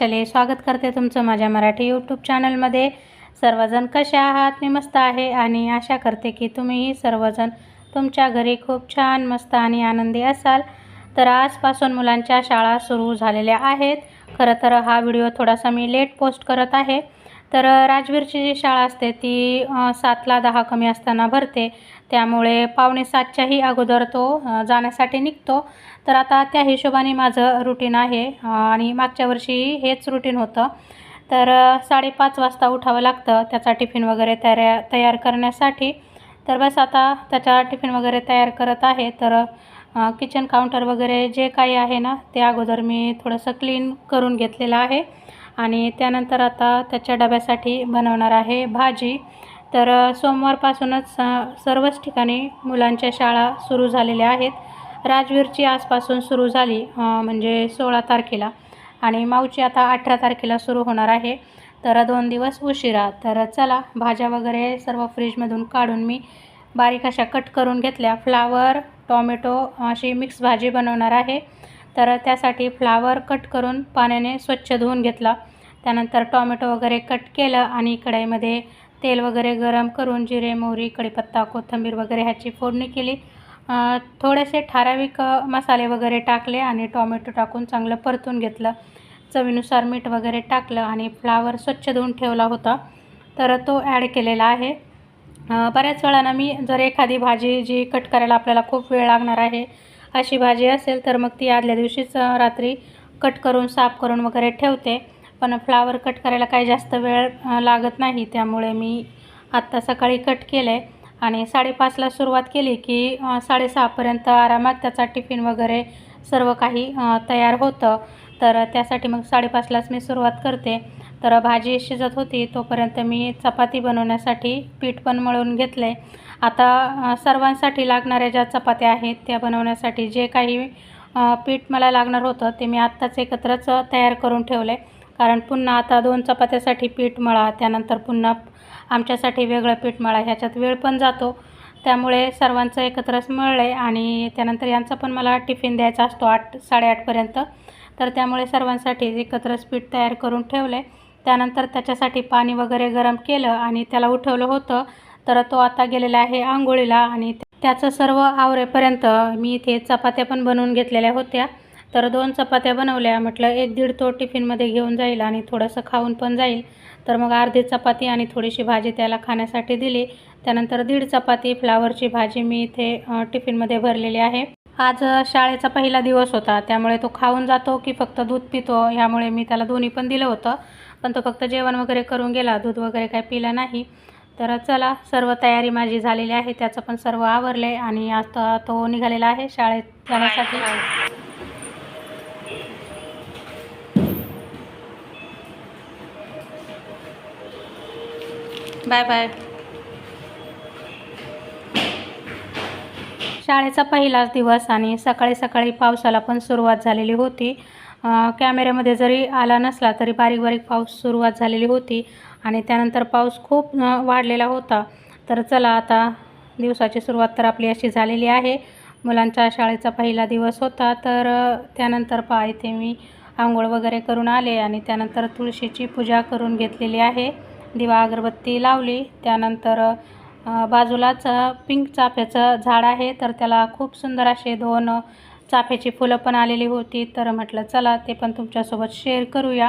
नमस्कार वैशाली स्वागत करते तुमचं माझ्या मराठी यूट्यूब चॅनलमध्ये सर्वजण कसे आहात? मी मस्त आहे आणि आशा करते की तुम्हीही सर्वजण तुमच्या घरी खूप छान मस्त आणि आनंदी असाल. तर आजपासून मुलांच्या शाळा सुरू झालेल्या आहेत. खरं तर हा व्हिडिओ थोडासा मी लेट पोस्ट करत आहे. तर राजवीरची जी शाळा असते ती सातला दहा कमी असताना भरते. त्यामुळे पावणे सातच्याही अगोदर तो जाण्यासाठी निघतो. तर आता त्या हिशोबाने माझं रुटीन आहे. आणि मागच्या वर्षी हेच रुटीन होतं. तर साडेपाच वाजता उठावं लागतं त्याचा टिफिन वगैरे तयार तयार करण्यासाठी. तर बस आता त्याचा टिफिन वगैरे तयार करत आहे. तर किचन काउंटर वगैरे जे काही आहे ना ते अगोदर मी थोडंसं क्लीन करून घेतलेलं आहे. आणि त्यानंतर आता त्याच्या डब्यासाठी बनवणार आहे भाजी. तर सोमवारपासूनच सर्वच ठिकाणी मुलांच्या शाळा सुरू झालेल्या आहेत. राजवीरची आजपासून सुरू झाली म्हणजे सोळा तारखेला. आणि माऊची आता अठरा तारखेला सुरू होणार आहे. तर दोन दिवस उशिरा. तर चला भाज्या वगैरे सर्व फ्रीजमधून काढून मी बारीक अशा कट करून घेतल्या. फ्लावर टॉमॅटो अशी मिक्स भाजी बनवणार आहे. तर त्यासाठी फ्लावर कट करून पाण्याने स्वच्छ धुवून घेतला. त्यानंतर टॉमॅटो वगैरे कट केलं आणि कढईमध्ये तेल वगैरे गरम करून जिरे मोहरी कढीपत्ता कोथिंबीर वगैरे ह्याची फोडणी केली. थोडेसे ठराविक मसाले वगैरे टाकले आणि टॉमॅटो टाकून चांगलं परतून घेतलं. चवीनुसार मीठ वगैरे टाकलं आणि फ्लावर स्वच्छ धुवून ठेवला होता. तर तो ॲड केलेला आहे. बऱ्याच वेळानं मी जर एखादी भाजी जी कट करायला आपल्याला खूप वेळ लागणार आहे अशी भाजी असेल तर मग ती आदल्या दिवशीच रात्री कट करून साफ करून वगैरे ठेवते. पण फ्लावर कट करायला काही जास्त वेळ लागत नाही. त्यामुळे मी आत्ता सकाळी कट केलं आहे आणि साडेपाचला सुरुवात केली की साडेसहापर्यंत आरामात त्याचा टिफिन वगैरे सर्व काही तयार होतं. तर त्यासाठी मग साडेपाचलाच मी सुरुवात करते. तर भाजी शिजत होती तोपर्यंत मी चपाती बनवण्यासाठी पीठ पण मळून घेतलं आहे आता सर्वांसाठी लागणाऱ्या ज्या चपात्या आहेत त्या बनवण्यासाठी जे काही पीठ मला लागणार होतं ते मी आत्ताच एकत्रच तयार करून ठेवलं आहे कारण पुन्हा आता दोन चपात्यासाठी पीठ मळा त्यानंतर पुन्हा आमच्यासाठी वेगळं पीठ मळा ह्याच्यात वेळ पण जातो. त्यामुळे सर्वांचं एकत्रच मळलं आहे आणि त्यानंतर यांचा पण मला टिफिन द्यायचा असतो आठ साडेआठपर्यंत तर त्यामुळे सर्वांसाठी एकत्रच पीठ तयार करून ठेवलं आहे त्यानंतर त्याच्यासाठी पाणी वगैरे गरम केलं आणि त्याला उठवलं होतं. तर तो आता गेलेला आहे आंघोळीला आणि त्याचं सर्व आवरेपर्यंत मी इथे चपात्या पण बनवून घेतलेल्या होत्या. तर दोन चपात्या बनवल्या. म्हटलं एक दीड तो टिफिनमध्ये घेऊन जाईल आणि थोडंसं खाऊन पण जाईल. तर मग अर्धी चपाती आणि थोडीशी भाजी त्याला खाण्यासाठी दिली. त्यानंतर दीड चपाती फ्लावरची भाजी मी इथे टिफिनमध्ये भरलेली आहे. आज शाळेचा पहिला दिवस होता. त्यामुळे तो खाऊन जातो की फक्त दूध पितो ह्यामुळे मी त्याला दोन्ही पण दिलं होतं. पण तो फक्त जेवण वगैरे करून गेला. दूध वगैरे काही पिलं नाही. तर चला सर्व तयारी माझी झालेली आहे. त्याचं पण सर्व आवरले आणि आता तो निघालेला आहे शाळेत जाण्यासाठी. Bye bye. शाळेचा पहिलाच दिवस आणि सकाळी सकाळी पावसाला पण सुरुवात झालेली होती. कॅमेऱ्यामध्ये जरी आला नसला तरी बारीक बारीक पाऊस सुरुवात झालेली होती आणि त्यानंतर पाऊस खूप वाढलेला होता. तर चला आता दिवसाची सुरुवात तर आपली अशी झालेली आहे. मुलांच्या शाळेचा पहिला दिवस होता तर त्यानंतर पहा इथे मी आंघोळ वगैरे करून आले आणि त्यानंतर तुळशीची पूजा करून घेतलेली आहे. दिवा अगरबत्ती लावली. त्यानंतर बाजूलाच पिंक चाफ्याचं झाड आहे. तर त्याला खूप सुंदर असे दोन चाफ्याची फुलं पण आलेली होती. तर म्हटलं चला ते पण तुमच्यासोबत शेअर करूया.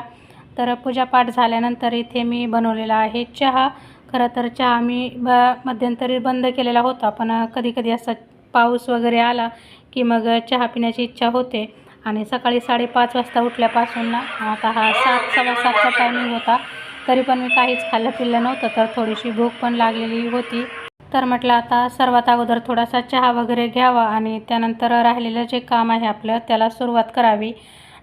तर पूजापाठ झाल्यानंतर इथे मी बनवलेला आहे चहा. खरं तर चहा मी ब मध्यंतरी बंद केलेला होता. पण कधी कधी असा पाऊस वगैरे आला की मग चहा पिण्याची इच्छा होते. आणि सकाळी साडेपाच वाजता उठल्यापासून ना आता हा सात सव्वा सातचा टायमिंग होता. तरी पण मी काहीच खाल्लं पिल्लं नव्हतं तर थोडीशी भूक पण लागलेली होती. तर म्हटलं आता सर्वात अगोदर थोडासा चहा वगैरे घ्यावा आणि त्यानंतर राहिलेलं जे काम आहे आपलं त्याला सुरुवात करावी.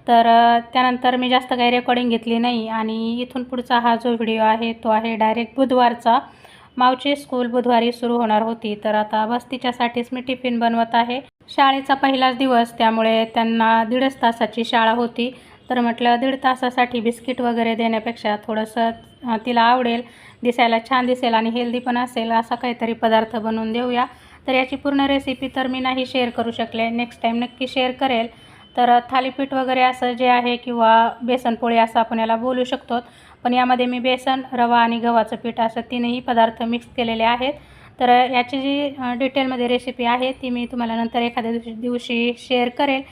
तर त्यानंतर मी जास्त काही रेकॉर्डिंग घेतली नाही आणि इथून पुढचा हा जो व्हिडिओ आहे तो आहे डायरेक्ट बुधवारचा. मावची स्कूल बुधवारी सुरू होणार होती तर आता बस तिच्यासाठीच मी टिफिन बनवत आहे. शाळेचा पहिलाच दिवस त्यामुळे त्यांना दीडच तासाची शाळा होती. तर म्हटलं दीड तासासाठी बिस्किट वगैरे देण्यापेक्षा थोडंसं तिला आवडेल दिसायला छान दिसेल आणि हेल्दी पण असेल असा काहीतरी पदार्थ बनवून देऊया. तर याची पूर्ण रेसिपी तर मी नाही शेअर करू शकले. नेक्स्ट टाईम नक्की शेअर करेल. तर थालीपीठ वगैरे असं जे आहे किंवा बेसनपोळी असं आपण याला बोलू शकतो. पण यामध्ये मी बेसन रवा आणि गव्हाचं पीठ असं तीनही पदार्थ मिक्स केलेले आहेत. तर याची जी डिटेलमध्ये रेसिपी आहे ती मी तुम्हाला नंतर एखाद्या दिवशी दिवशी शेअर करेल.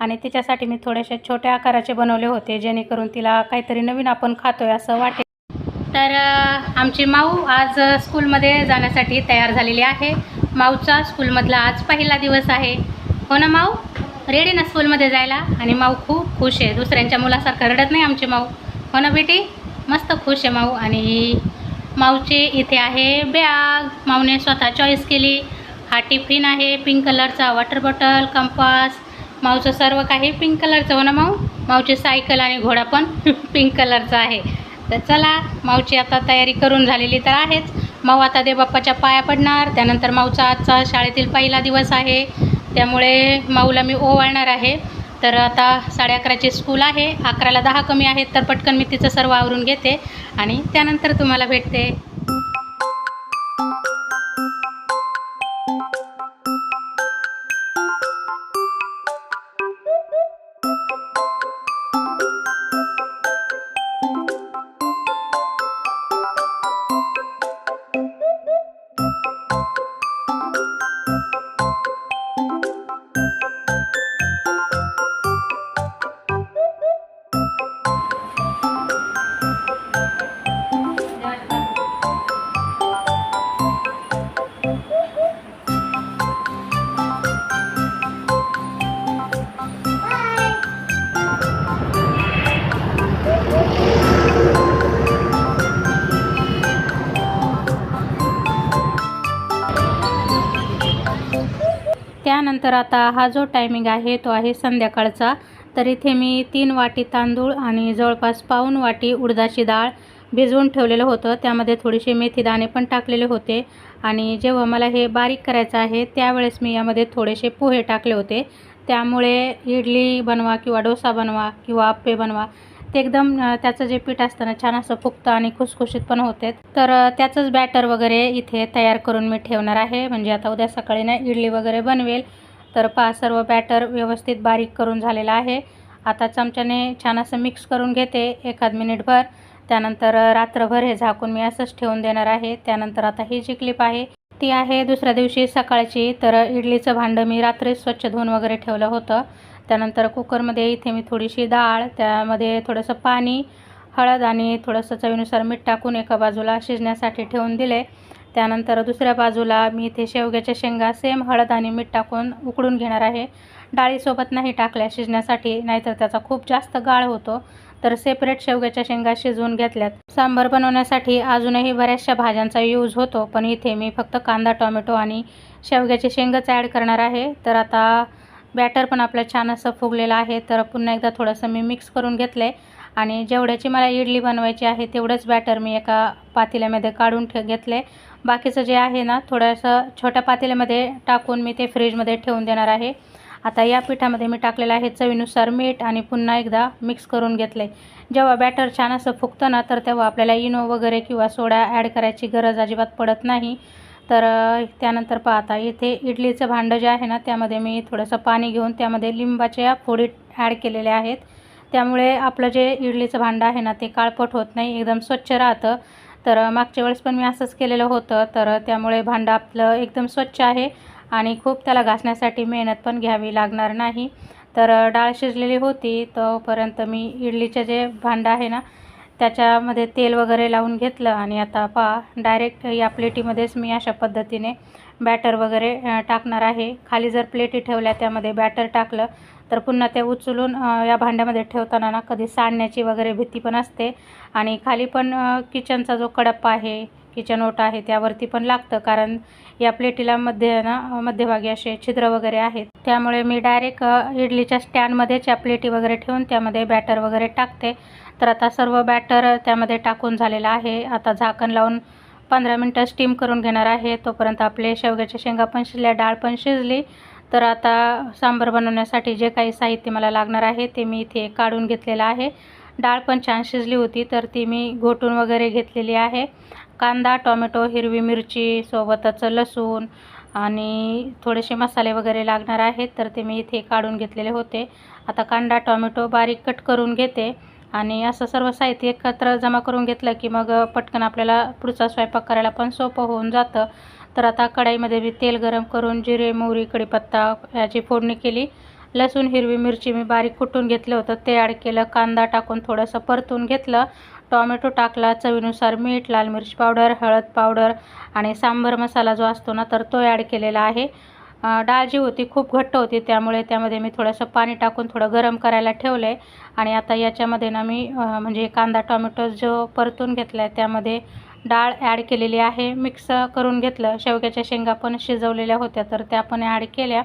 आणि तिच्यासाठी मी थोडेसे छोट्या आकाराचे बनवले होते जेणेकरून तिला काहीतरी नवीन आपण खातोय असं वाटेल तर आमची माऊ आज स्कूलमध्ये जाण्यासाठी तयार झालेली आहे. माऊचा स्कूलमधला आज पहिला दिवस आहे. हो ना माऊ? रेडी ना स्कूलमध्ये जायला? आणि माऊ खूप खुश आहे. दुसऱ्यांच्या मुलासारखं रडत नाही आमची माऊ? हो ना बेटी? मस्त खुश आहे माऊ. आणि माऊची इथे आहे बॅग माऊने स्वतः चॉईस केली. हा टिफिन आहे पिंक कलरचा वॉटर बॉटल कंपास माऊचं सर्व काही पिंक कलरचं हो ना माऊ? माऊची सायकल आणि घोडा पण पिंक कलरचा आहे. तर चला माऊची आता तयारी करून झालेली तर आहेच. माऊ आता देवबाप्पाच्या पाया पडणार त्यानंतर माऊचा आजचा शाळेतील पहिला दिवस आहे. त्यामुळे माऊला मी ओवाळणार आहे. तर आता साडे अकराची स्कूल आहे. अकराला दहा कमी आहेत तर पटकन मी तिचं सर्व आवरून घेते आणि त्यानंतर तुम्हाला भेटते. तर आता हा जो टायमिंग आहे तो आहे संध्याकाळचा. तर इथे मी तीन वाटी तांदूळ आणि जवळपास पाऊन वाटी उडदाची डाळ भिजवून ठेवलेलं होतं. त्यामध्ये थोडीशी मेथी दाणे पण टाकलेले होते. आणि जेव्हा मला हे बारीक करायचं आहे त्यावेळेस मी यामध्ये थोडेसे पोहे टाकले होते. त्यामुळे इडली बनवा किंवा डोसा बनवा किंवा आप्पे बनवा ते एकदम त्याचं जे पीठ असतं ना छान असं फुगतं आणि खुसखुशीत पण होते. तर त्याचंच बॅटर वगैरे इथे तयार करून मी ठेवणार आहे. म्हणजे आता उद्या सकाळी ना इडली वगैरे बनवेल. तर पहा सर्व बॅटर व्यवस्थित बारीक करून झालेला आहे. आता चमच्याने छान असं मिक्स करून घेते एखाद मिनिटभर त्यानंतर रात्रभर हे झाकून मी असंच ठेवून देणार आहे. त्यानंतर आता ही जी क्लिप आहे ती आहे दुसऱ्या दिवशी सकाळची. तर इडलीचं भांडं मी रात्रीच स्वच्छ धुवून वगैरे ठेवलं होतं. त्यानंतर कुकरमध्ये इथे मी थोडीशी डाळ त्यामध्ये थोडंसं पाणी हळद आणि थोडंसं चवीनुसार मीठ टाकून एका बाजूला शिजण्यासाठी ठेवून दिले. त्यानंतर दुसऱ्या बाजूला मी इथे शेवग्याच्या शेंगा सेम हळद आणि मीठ टाकून उकडून घेणार आहे. डाळीसोबत नाही टाकल्या शिजण्यासाठी नाहीतर त्याचा खूप जास्त गाळ होतो. तर सेपरेट शेवग्याच्या शेंगा शिजवून घेतल्यात. सांबार बनवण्यासाठी अजूनही बऱ्याचशा भाज्यांचा यूज होतो पण इथे मी फक्त कांदा टोमॅटो आणि शेवग्याचे शेंगच ॲड करणार आहे. तर आता बॅटर पण आपलं छान असं फुगलेलं आहे. तर पुन्हा एकदा थोडंसं मी मिक्स करून घेतलं आहे आणि जेवढ्याची मला इडली बनवायची आहे तेवढंच बॅटर मी एका पातेल्यामध्ये काढून ठे घेतले. बाकीचं जे आहे ना थोडंसं छोट्या पातेल्यामध्ये टाकून मी ते फ्रीजमध्ये ठेवून देणार आहे. आता या पिठामध्ये मी टाकलेलं आहे चवीनुसार मीठ आणि पुन्हा एकदा मिक्स करून घेतले. जेव्हा बॅटर छान असं फुगतं ना तर तेव्हा आपल्याला इनो वगैरे किंवा सोडा ॲड करायची गरज अजिबात पडत नाही. तर त्यानंतर पाहता इथे इडलीचं भांडं जे आहे ना त्यामध्ये मी थोडंसं पाणी घेऊन त्यामध्ये लिंबाच्या फोडी ॲड केलेल्या आहेत. त्यामुळे आपलं जे इडलीचं भांडं आहे ना ते काळपट होत नाही एकदम स्वच्छ राहतं. तर मागच्या वेळेस पण मी असंच केलेलं होतं तर त्यामुळे भांडं आपलं एकदम स्वच्छ आहे आणि खूप त्याला घासण्यासाठी मेहनत पण घ्यावी लागणार नाही. तर डाळ शिजलेली होती तोपर्यंत मी इडलीचं जे भांडं आहे ना त्याच्यामध्ये तेल वगैरे लावून घेतलं आणि आता पहा डायरेक्ट या प्लेटीमध्येच मी अशा पद्धतीने बॅटर वगैरे टाकणार आहे. खाली जर प्लेटी ठेवल्या त्यामध्ये बॅटर टाकलं तर पुन्हा ते उचलून या भांड्यामध्ये ठेवताना ना कधी सांडण्याची वगैरे भीती पण असते. आणि खाली पण किचनचा जो कडप्पा आहे किचन ओटा आहे त्यावरती पण लागतं. कारण या प्लेटीला मध्ये ना मध्यभागी असे छिद्र वगैरे आहेत. त्यामुळे मी डायरेक्ट इडलीच्या स्टँडमध्येच या प्लेटी वगैरे ठेवून त्यामध्ये बॅटर वगैरे टाकते. तर आता सर्व बॅटर त्यामध्ये टाकून झालेलं आहे. आता झाकण लावून पंधरा मिनटं स्टीम करून घेणार आहे. तोपर्यंत आपले शेवग्याच्या शेंगा पण शिजल्या डाळ पण शिजली. तर आता सांबार बनवण्यासाठी जे काही साहित्य मला लागणार आहे ते मी इथे काढून घेतलेलं आहे. डाळ पण छान शिजली होती तर ती मी घोटून वगैरे घेतलेली आहे. कांदा टोमॅटो हिरवी मिरची सोबतच लसूण आणि थोडेसे मसाले वगैरे लागणार आहेत तर ते मी इथे काढून घेतलेले होते. आता कांदा टोमॅटो बारीक कट करून घेते. आणि असं सर्व साहित्य एकत्र जमा करून घेतलं की मग पटकन आपल्याला पुढचा स्वयंपाक करायला पण सोपं होऊन जातं. तर आता कढाईमध्ये मी तेल गरम करून जिरे मोहरी कढीपत्ता याची फोडणी केली. लसूण हिरवी मिरची मी बारीक कुटून घेतलं होतं. ते ॲड केलं कांदा टाकून थोडंसं परतून घेतलं. टॉमॅटो टाकला चवीनुसार मीठ लाल मिरची पावडर हळद पावडर आणि सांबर मसाला जो असतो ना तर तो ॲड केलेला आहे. डाळ जी होती खूप घट्ट होती त्यामुळे त्यामध्ये मी थोडंसं पाणी टाकून थोडं गरम करायला ठेवलं आहे आणि आता याच्यामध्ये ना मी म्हणजे कांदा टोमॅटो जो परतून घेतला आहे त्यामध्ये डाळ ॲड केलेली आहे. मिक्स करून घेतलं. शेवग्याच्या शेंगा पण शिजवलेल्या होत्या तर त्या पण ॲड केल्या.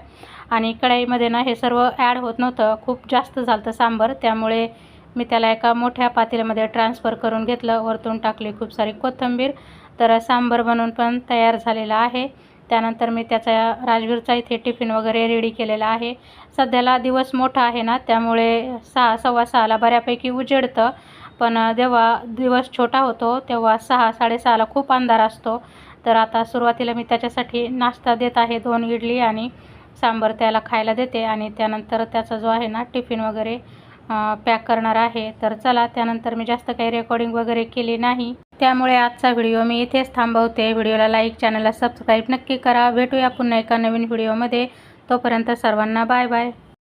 आणि कढाईमध्ये ना हे सर्व ॲड होत नव्हतं. खूप जास्त झालं होतं सांबर. त्यामुळे मी त्याला एका मोठ्या पातेल्यामध्ये ट्रान्सफर करून घेतलं. वरतून टाकली खूप सारी कोथिंबीर. तर सांबर बनवून पण तयार झालेला आहे. त्यानंतर मी त्याचा राजवीरचा इथे टिफिन वगैरे रेडी केलेला आहे. सध्याला दिवस मोठा आहे ना त्यामुळे सहा सव्वा सहाला बऱ्यापैकी उजेडतं. पण जेव्हा दिवस छोटा होतो तेव्हा सहा साडेसहाला खूप अंधार असतो. तर आता सुरुवातीला मी त्याच्यासाठी नाश्ता देत आहे दोन इडली आणि सांबर त्याला खायला देते. आणि त्यानंतर त्याचा जो आहे ना टिफिन वगैरे पॅक करणार आहे. तर चला त्यानंतर मी जास्त काही रेकॉर्डिंग वगैरे केली नाही. त्यामुळे आजचा व्हिडिओ मी इथेच थांबवते. व्हिडिओला लाईक चॅनलला सबस्क्राईब नक्की करा. भेटूया पुन्हा एका नवीन व्हिडिओमध्ये. तोपर्यंत सर्वांना बाय बाय